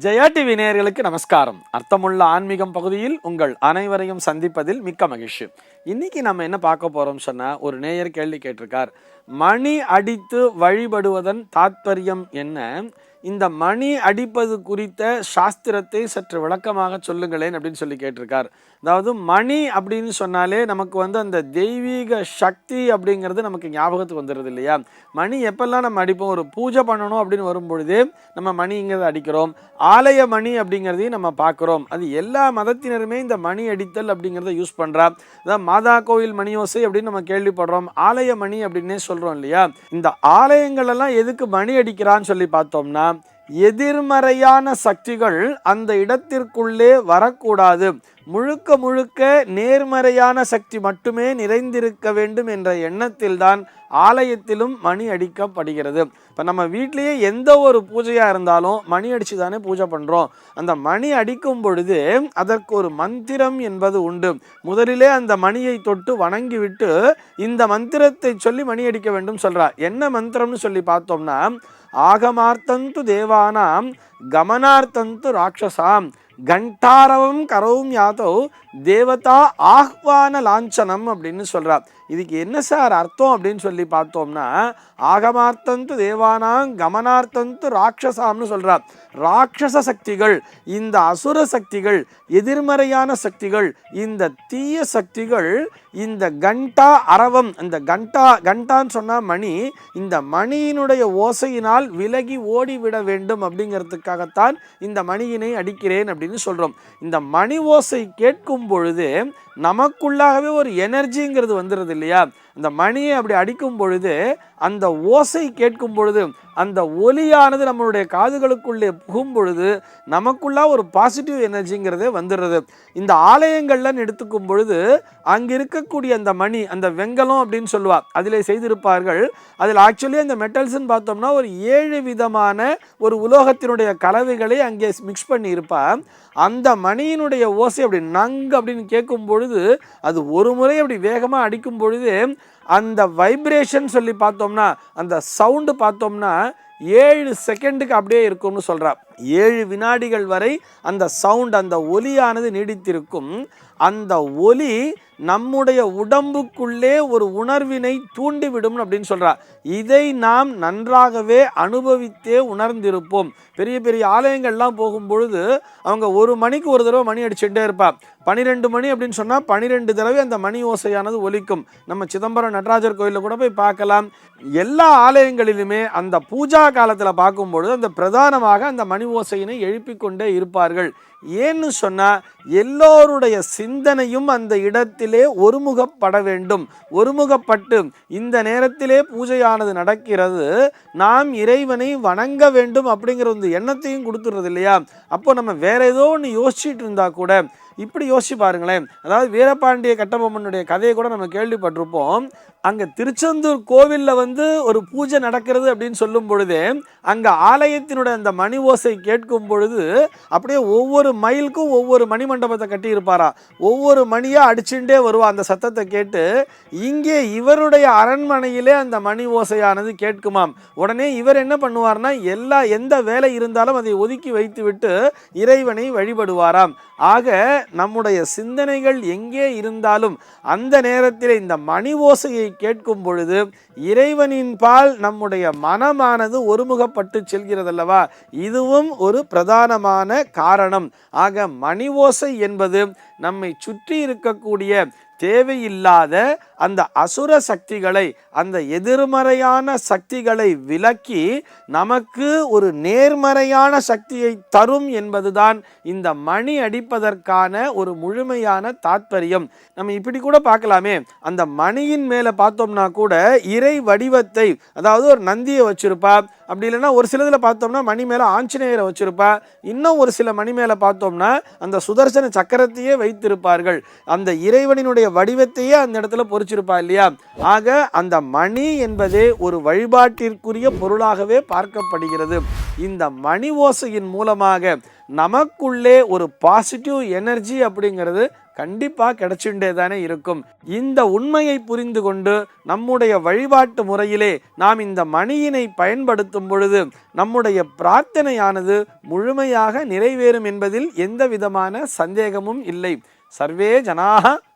Jaya TV நேயர்களுக்கு நமஸ்காரம். அர்த்தமுள்ள ஆன்மீகம் பகுதியில் உங்கள் அனைவரையும் சந்திப்பதில் மிக்க மகிழ்ச்சி. இன்னைக்கு நம்ம என்ன பார்க்க போறோம் சொன்னா ஒரு நேயர் கேள்வி கேட்டிருக்கார். மணி அடித்து வழிபடுவதன் தாத்பரியம் என்ன? இந்த மணி அடிப்பது குறித்த சாஸ்திரத்தை சற்று விளக்கமாக சொல்லுங்களேன் அப்படின்னு சொல்லி கேட்டிருக்கார். அதாவது மணி அப்படின்னு சொன்னாலே நமக்கு வந்து அந்த தெய்வீக சக்தி அப்படிங்கிறது நமக்கு ஞாபகத்துக்கு வந்துடுது இல்லையா? மணி எப்பெல்லாம் நம்ம அடிப்போம்? ஒரு பூஜை பண்ணணும் அப்படின்னு வரும்பொழுதே நம்ம மணிங்கிறத அடிக்கிறோம். ஆலய மணி அப்படிங்கிறதையும் நம்ம பார்க்குறோம். அது எல்லா மதத்தினருமே இந்த மணி அடித்தல் அப்படிங்கிறத யூஸ் பண்ணுறா அதான் மாதா கோயில் மணியோசை அப்படின்னு நம்ம கேள்விப்படுறோம். ஆலய மணி அப்படின்னே சொல்கிறோம் இல்லையா? இந்த ஆலயங்கள் எல்லாம் எதுக்கு மணி அடிக்கிறான்னு சொல்லி பார்த்தோம்னா எதிர்மறையான சக்திகள் அந்த இடத்திற்குள்ளே வரக்கூடாது. முழுக்க முழுக்க நேர்மறையான சக்தி மட்டுமே நிறைந்திருக்க வேண்டும் என்ற எண்ணத்தில்தான் ஆலயத்திலும் மணி அடிக்கப்படுகிறது. இப்போ நம்ம வீட்லேயே எந்த ஒரு பூஜையாக இருந்தாலும் மணி அடித்து தானே பூஜை பண்ணுறோம் அந்த மணி அடிக்கும் பொழுது அதற்கு ஒரு மந்திரம் என்பது உண்டு. முதலிலே அந்த மணியை தொட்டு வணங்கிவிட்டு இந்த மந்திரத்தை சொல்லி மணி அடிக்க வேண்டும் சொல்கிறார் என்ன மந்திரம்னு சொல்லி பார்த்தோம்னா ஆகமார்த்தந்து தேவானாம் கமனார்த்தந்து ராட்சசாம் கண்டாரவம் கரவும் யாத்தோ தேவதா ஆஹ்வான லாஞ்சனம் அப்படின்னு சொல்கிறார் இதுக்கு என்ன சார் அர்த்தம் அப்படின்னு சொல்லி பார்த்தோம்னா ஆகமார்த்தந்து தேவானாம் கமனார்த்தந்து ராட்சசாம்னு சொல்கிறார் ராட்சச சக்திகள் இந்த அசுர சக்திகள் எதிர்மறையான சக்திகள் இந்த தீய சக்திகள் இந்த கண்டா அரவம் இந்த கண்டா கண்டான்னு சொன்னால் மணி இந்த மணியினுடைய ஓசையினால் விலகி ஓடிவிட வேண்டும் அப்படிங்கிறதுக்காகத்தான் இந்த மணியினை அடிக்கிறேன் அப்படின்னு சொல்கிறோம் இந்த மணி ஓசை கேட்கும் பொழுது நமக்குள்ளாகவே ஒரு எனர்ஜிங்கிறது வந்துடுது இல்லையா? இந்த மணியை அப்படி அடிக்கும் பொழுது அந்த ஓசை கேட்கும் பொழுது அந்த ஒலியானது நம்மளுடைய காதுகளுக்குள்ளே புகும் பொழுது நமக்குள்ளா ஒரு பாசிட்டிவ் எனர்ஜிங்கிறதே வந்துடுறது. இந்த ஆலயங்கள்லாம் எடுத்துக்கும் பொழுது அங்கே இருக்கக்கூடிய அந்த மணி அந்த வெங்கலம் அப்படின்னு சொல்லுவா அதில் செய்திருப்பார்கள். அதில் ஆக்சுவலி அந்த மெட்டல்ஸ்ன்னு பார்த்தோம்னா ஒரு ஏழு விதமான ஒரு உலோகத்தினுடைய கலவைகளை அங்கே மிக்ஸ் பண்ணி அந்த மணியினுடைய ஓசை அப்படி நங்கு அப்படின்னு கேட்கும் பொழுது அது ஒரு முறை அப்படி வேகமாக அடிக்கும் பொழுது அந்த வைப்ரேஷன் சொல்லி பார்த்தோம்னா அந்த சவுண்டு பார்த்தோம்னா ஏழு செகண்டுக்கு அப்படியே இருக்கும்னு சொல்கிறா ஏழு வினாடிகள் வரை அந்த சவுண்ட் அந்த ஒலியானது நீடித்திருக்கும். அந்த ஒலி நம்முடைய உடம்புக்குள்ளே ஒரு உணர்வினை தூண்டிவிடும் அப்படின்னு சொல்கிறார் இதை நாம் நன்றாகவே அனுபவித்தே உணர்ந்திருப்போம். பெரிய பெரிய ஆலயங்கள்லாம் போகும் பொழுது அவங்க ஒரு மணிக்கு ஒரு தடவை மணி அடிச்சுட்டே இருப்பாள் பனிரெண்டு மணி அப்படின்னு சொன்னால் பனிரெண்டு தடவை அந்த மணி ஓசையானது ஒலிக்கும். நம்ம சிதம்பரம் நடராஜர் கோயிலில் கூட போய் பார்க்கலாம். எல்லா ஆலயங்களிலுமே அந்த பூஜா காலத்தில் பார்க்கும்பொழுது அந்த பிரதானமாக அந்த மணி ஓசையினை எழுப்பிக் கொண்டே இருப்பார்கள். ஏன்னு சொன்னால் எல்லோருடைய சிந்தனையும் அந்த இடத்திலே ஒருமுகப்பட வேண்டும். ஒருமுகப்பட்டு இந்த நேரத்திலே பூஜையானது நடக்கிறது. நாம் இறைவனை வணங்க வேண்டும் அப்படிங்கிற ஒரு எண்ணத்தையும் கொடுத்துறது இல்லையா? அப்போ நம்ம வேற ஏதோ ஒன்று யோசிச்சுட்டு இருந்தா கூட இப்படி யோசிச்சு பாருங்களேன். அதாவது வீரபாண்டிய கட்டபொம்மனுடைய கதையை கூட நம்ம கேள்விப்பட்டிருப்போம். அங்கே திருச்செந்தூர் கோவிலில் வந்து ஒரு பூஜை நடக்கிறது அப்படின்னு சொல்லும் பொழுதே அங்கே ஆலயத்தினுடைய அந்த மணி ஓசை கேட்கும் பொழுது அப்படியே ஒவ்வொரு மைலுக்கும் ஒவ்வொரு மணி மண்டபத்தை கட்டியிருப்பாரா? ஒவ்வொரு மணியாக அடிச்சுட்டே வருவா அந்த சத்தத்தை கேட்டு இங்கே இவருடைய அரண்மனையிலே அந்த மணி ஓசையானது கேட்குமாம். உடனே இவர் என்ன பண்ணுவார்னா எல்லா எந்த வேலை இருந்தாலும் அதை ஒதுக்கி வைத்துவிட்டு இறைவனை வழிபடுவாராம். ஆக நம்முடைய சிந்தனைகள் எங்கே இருந்தாலும் அந்த நேரத்தில் இந்த மணி ஓசையை கேட்கும் பொழுது இறைவனின் பால் நம்முடைய மனமானது ஒருமுகப்பட்டு செல்கிறதல்லவா? இதுவும் ஒரு பிரதானமான காரணம். ஆக மணி ஓசை என்பது நம்மை சுற்றி இருக்கக்கூடிய தேவையில்லாத அந்த அசுர சக்திகளை அந்த எதிர்மறையான சக்திகளை விலக்கி நமக்கு ஒரு நேர்மறையான சக்தியை தரும் என்பதுதான் இந்த மணி அடிப்பதற்கான ஒரு முழுமையான தாத்பரியம். நம்ம இப்படி கூட பார்க்கலாமே. அந்த மணியின் மேலே பார்த்தோம்னா கூட இறை வடிவத்தை அதாவது ஒரு நந்தியை வச்சிருப்பா. அப்படி இல்லைன்னா ஒரு சிலதில் பார்த்தோம்னா மணி மேலே ஆஞ்சநேயரை வச்சிருப்பா. இன்னும் ஒரு சில மணி மேலே பார்த்தோம்னா அந்த சுதர்சன சக்கரத்தையே வைத்திருப்பார்கள். அந்த இறைவனினுடைய வடிவத்தையே அந்த இடத்துல பொறிச்சிருப்பா இல்லையா? ஆக அந்த மணி என்பதே ஒரு வழிபாட்டிற்குரிய பொருளாகவே பார்க்கப்படுகிறது. இந்த மணி ஓசையின் மூலமாக நமக்குள்ளே ஒரு பாசிட்டிவ் எனர்ஜி அப்படிங்கிறது கண்டிப்பாக கிடைச்சுட்டே தானே இருக்கும். இந்த உண்மையை புரிந்து கொண்டு நம்முடைய வழிபாட்டு முறையிலே நாம் இந்த மணியினை பயன்படுத்தும் பொழுது நம்முடைய பிரார்த்தனையானது முழுமையாக நிறைவேறும் என்பதில் எந்த விதமான சந்தேகமும் இல்லை. சர்வே ஜனாக